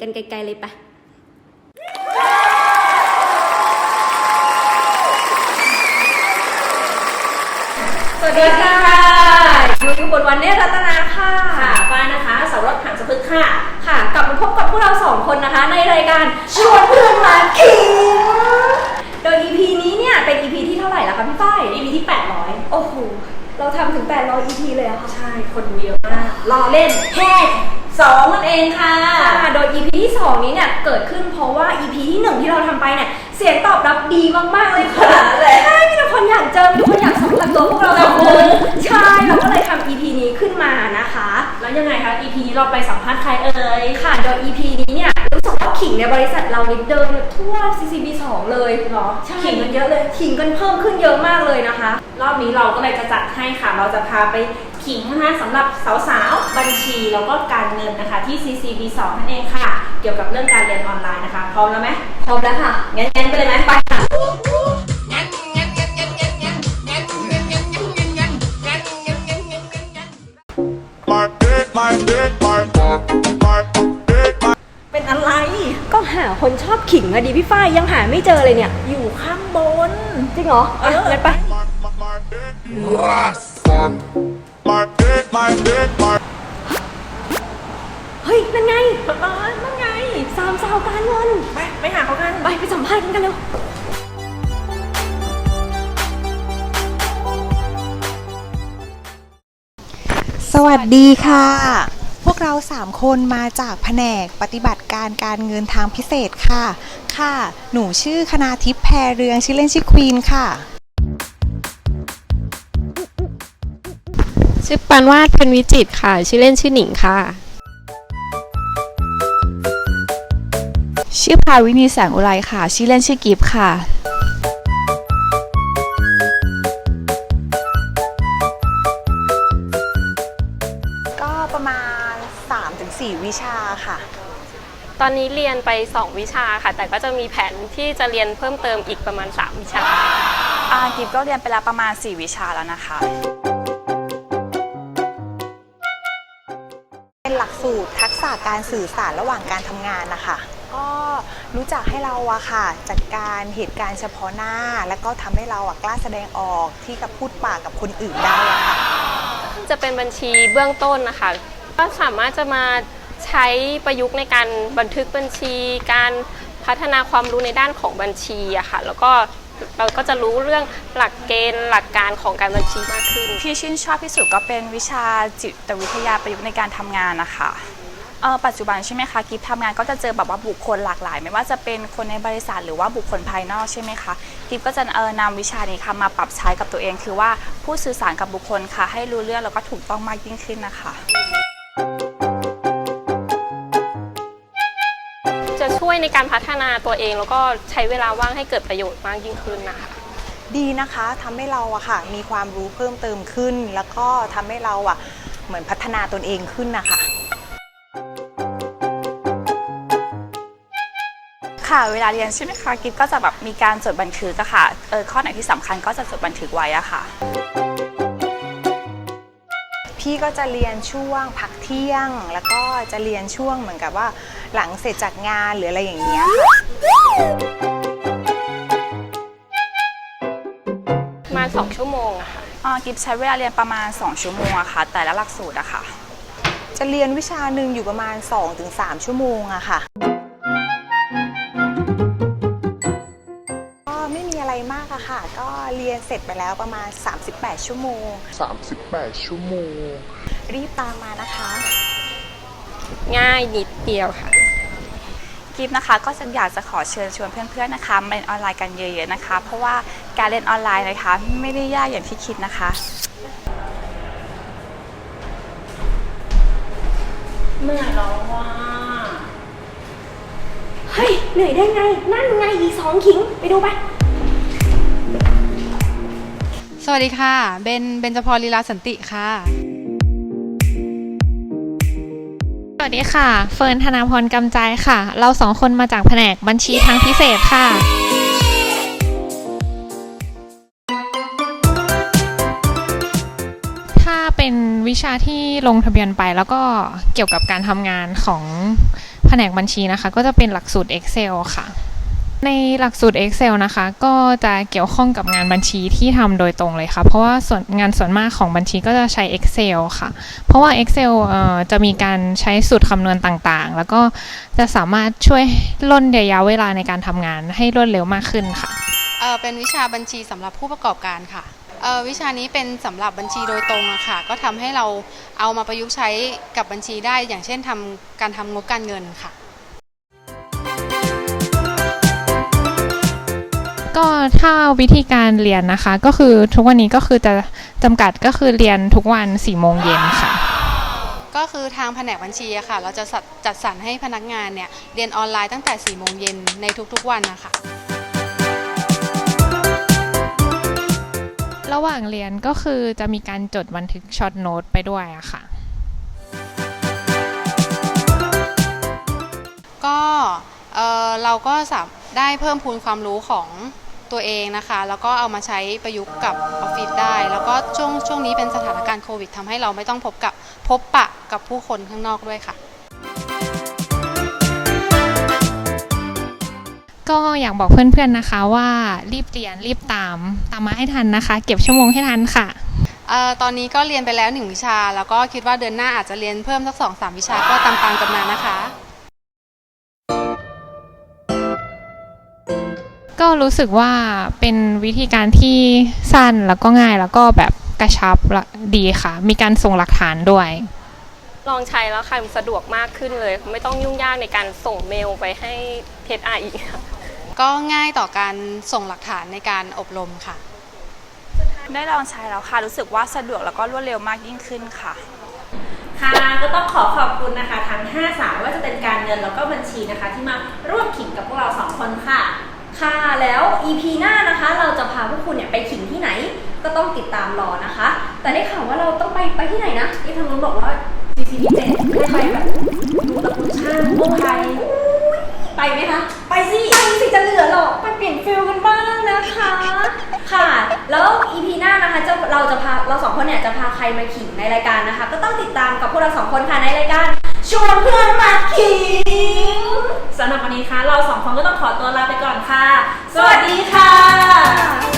กันไกลๆเลยปะสวัสดีค่ะอยู่อยู่บนวันเนตรัตนาค่ะค่ะฟ้านะคะสาวรถถังสะพึกค่ะ ค่ะกลับมาพบกับพวกเราสองคนนะคะ ในรายการชวนเพื่อนมาขิง โดย EP นี้เนี่ยเป็น EP ที่เท่าไหร่แล้วคะพี่ฝ้าย EP ที่ 800 โอ้โห เราทำถึง 800 EP เลยอะค่ะ ใช่ คนดูเยอะมาก รอเล่นแค่ สองนั่นเองค่ะ ค่ะโดย EP ที่ 2 นี้เนี่ยเกิดขึ้นเพราะว่า EP ที่ 1 ที่เราทำไปเนี่ยเสียงตอบรับดีมากๆเลยค่ะใช่มีแต่คนอยากเจอมีแต่คนอยากสัมผัสตัวพวกเราสองคนใช่เราก็เลยทำ EP นี้ขึ้นมานะคะ แล้วยังไงคะ EP นี้เราไปสัมภาษณ์ใครเอ่ย ค่ะ โดย EP นี้เนี่ยรู้สึกว่า ขิงในบริษัทเรานี่เดินทั่ว CCB 2เลยเหรอใช่ ขิงกันเยอะเลยขิงกันเพิ่มขึ้นเยอะมากเลยนะคะ รอบนี้เราก็เลยจะจัดให้ค่ะ เราจะพาไปขิงนะคะสำหรับสาวๆ บัญชีแล้วก็การเงินนะคะที่ CCB 2นั่นเองค่ะ เกี่ยวกับเรื่องการเรียนออนไลน์นะคะ พร้อมแล้วไหมพร้อมแล้วค่ะงั้นงั้นไปเลยไหมไปค่ะ คนชอบขิงอะดิพี่ฝ้ายยังหาไม่เจอเลยเนี่ย อยู่ข้างบน จริงเหรออะเอองั้นไป my my my dick, my dick, my dick, my เฮ้ย นั่นไงเออนั่นไง สามสาวการเงิน ไป ไปหาเขากัน ไปไปสัมภาษณ์กันกันเร็ว สวัสดีค่ะ พวกเรา 3 คนมาจากแผนกปฏิบัติการการเงินทางพิเศษค่ะ ค่ะ หนูชื่อคณาทิพย์แพรเรืองชื่อเล่นชื่อควีนค่ะ ชื่อปานวาดเพ็ญวิจิตรค่ะ ชื่อเล่นชื่อหนิงค่ะ ชื่อพาวินีแสงอุไรค่ะ ชื่อเล่นชื่อกิฟค่ะ 3-4วิชาค่ะ ตอนนี้เรียนไป 2 วิชาค่ะ แต่ก็จะมีแผนที่จะเรียนเพิ่มเติมอีกประมาณ 3 วิชา อากิฟก็เรียนไปแล้วประมาณ 4 วิชาแล้วนะคะ เป็นหลักสูตรทักษะการสื่อสารระหว่างการทำงานนะคะก็รู้จักให้เราอะค่ะ จัดการเหตุการณ์เฉพาะหน้า แล้วก็ทำให้เราอะกล้าแสดงออกที่กับพูดปากกับคนอื่นได้อะค่ะ จะเป็นบัญชีเบื้องต้นนะคะ ก็สามารถจะมาใช้ประยุกต์ในการบันทึกบัญชี การพัฒนาความรู้ในด้านของบัญชีอะค่ะ แล้วก็เราก็จะรู้เรื่องหลักเกณฑ์หลักการของการบัญชีมากขึ้น ที่ชื่นชอบที่สุดก็เป็นวิชาจิตวิทยาประยุกต์ในการทำงานนะคะเออปัจจุบันใช่ไหมคะกิฟทำงานก็จะเจอแบบว่าบุคคลหลากหลาย ไม่ว่าจะเป็นคนในบริษัทหรือว่าบุคคลภายนอกใช่ไหมคะกิฟก็จะเออนำวิชานี้ค่ะมาปรับใช้กับตัวเอง คือว่าผู้สื่อสารกับบุคคลค่ะ ให้รู้เรื่องแล้วก็ถูกต้องมากยิ่งขึ้นนะคะ วยในการพัฒนาตัวเอง แล้วก็ใช้เวลาว่างให้เกิดประโยชน์มากยิ่งขึ้นนะคะ ดีนะคะทำให้เราอะค่ะ มีความรู้เพิ่มเติมขึ้น แล้วก็ทำให้เราอะเหมือนพัฒนาตนเองขึ้นนะคะค่ะเวลาเรียนใช่ไหมคะกิฟก็จะแบบมีการจดบันทึกอะค่ะเออข้อไหนที่สำคัญก็จะจดบันทึกไว้อะค่ะ พี่ก็จะเรียนช่วงพักเที่ยง แล้วก็จะเรียนช่วงเหมือนกับว่าหลังเสร็จจากงานหรืออะไรอย่างเงี้ยค่ะประมาณ2ชั่วโมงอะค่ะอ่ากิฟใช้เวลาเรียนประมาณ 2 ชั่วโมงอะค่ะ แต่ละหลักสูตรอะค่ะ จะเรียนวิชาหนึ่งอยู่ประมาณ 2-3 ชั่วโมงอะค่ะ ยนเสร็จไปแล้วประมาณ 38 ชั่วโมง 38 ชั่วโมง รีบตามมานะคะ ง่ายนิดเดียวค่ะกิฟนะคะก็จะอยากจะขอเชิญชวนเพื่อนๆนะคะมาเรียนออนไลน์กันเยอะๆนะคะ เพราะว่าการเรียนออนไลน์นะคะ ไม่ได้ยากอย่างที่คิดนะคะเหนื่อยแล้วว่าเฮ้ยเหนื่อยได้ไง นั่นไงอีกสองขิง ไปดูไป สวัสดีค่ะ เบน เบนจพรลีลาสันติค่ะ สวัสดีค่ะ เฟิร์นธนาพรกำใจค่ะ เราสองคนมาจากแผนกบัญชีทางพิเศษค่ะ ถ้าเป็นวิชาที่ลงทะเบียนไปแล้วก็เกี่ยวกับการทำงานของแผนกบัญชีนะคะ ก็จะเป็นหลักสูตร Excel ค่ะ ในหลักสูตร Excel นะคะ ก็จะเกี่ยวข้องกับงานบัญชีที่ทำโดยตรงเลยค่ะ เพราะว่าส่วนงานส่วนมากของบัญชีก็จะใช้ Excel ค่ะ เพราะว่า Excel เอ่อจะมีการใช้สูตรคำนวณต่างๆ แล้วก็จะสามารถช่วยล่นระยะเวลาในการทำงานให้รวดเร็วมากขึ้นค่ะ เอ่อเป็นวิชาบัญชีสำหรับผู้ประกอบการค่ะเอ่อวิชานี้เป็นสำหรับบัญชีโดยตรงอะค่ะ ก็ทำให้เราเอามาประยุกต์ใช้กับบัญชีได้ อย่างเช่นทำการทำงบการเงินค่ะ ก็ถ้าวิธีการเรียนนะคะ ก็คือทุกวันนี้ก็คือจะจำกัดก็คือเรียนทุกวัน4ี่โมงเย็นค่ะ ก็คือทางแผนกบัญชีอะค่ะ เราจะจัดจัดสรรให้พนักงานเนี่ยเรียนออนไลน์ตั้งแต่4ี่โมงเย็นในทุกๆวันนะคะระหว่างเรียนก็คือจะมีการจดบันทึกช็อตโน้ตไปด้วยอะค่ะ ก็เอ่อเราก็สามได้เพิ่มพูนความรู้ของ ตัวเองนะคะ แล้วก็เอามาใช้ประยุกต์กับออฟฟิศได้ แล้วก็ช่วงช่วงนี้เป็นสถานการณ์โควิดทำให้เราไม่ต้องพบกับพบปะกับผู้คนข้างนอกด้วยค่ะ ก็อยากบอกเพื่อนๆนะคะว่ารีบเรียนรีบตามตามมาให้ทันนะคะ เก็บชั่วโมงให้ทันค่ะเอ่อตอนนี้ก็เรียนไปแล้วหนึ่งวิชา แล้วก็คิดว่าเดือนหน้าอาจจะเรียนเพิ่มสักสองสามวิชาก็ตามๆกันมานะคะ ก็รู้สึกว่าเป็นวิธีการที่สั้นแล้วก็ง่ายแล้วก็แบบกระชับและดีค่ะ มีการส่งหลักฐานด้วย ลองใช้แล้วค่ะมันสะดวกมากขึ้นเลย ไม่ต้องยุ่งยากในการส่งเมลไปให้เทสไออีกค่ะก็ง่ายต่อการส่งหลักฐานในการอบรมค่ะ ได้ลองใช้แล้วค่ะ รู้สึกว่าสะดวกแล้วก็รวดเร็วมากยิ่งขึ้นค่ะ ค่ะก็ต้องขอขอบคุณนะคะ ทั้ง 5 สาวว่าจะเป็นการเงินแล้วก็บัญชีนะคะ ที่มาร่วมขิงกับพวกเราสองคนค่ะ ค่ะ แล้ว EP หน้านะคะ เราจะพาพวกคุณเนี่ยไปขิงที่ไหน ก็ต้องติดตามรอนะคะ แต่ได้ข่าวว่าเราต้องไปไปที่ไหนนะที่ทางนู้นบอกว่า CCP 7ให้ไปแบบดูตะกูลช่างกู้ภัยไปไหมคะ ไปสิไปสิจะเหลือหรอกไปเปลี่ยนฟิลกันบ้างนะคะ ค่ะ แล้ว EP หน้านะคะจะเราจะพาเราสองคนเนี่ยจะพาใครมาขิงในรายการนะคะ ก็ต้องติดตามกับพวกเราสองคนค่ะในรายการ ชวนเพื่อนมาขิงสำหรับวันนี้ค่ะ เราสองคนก็ต้องขอตัวลาไปก่อนค่ะ สวัสดีค่ะ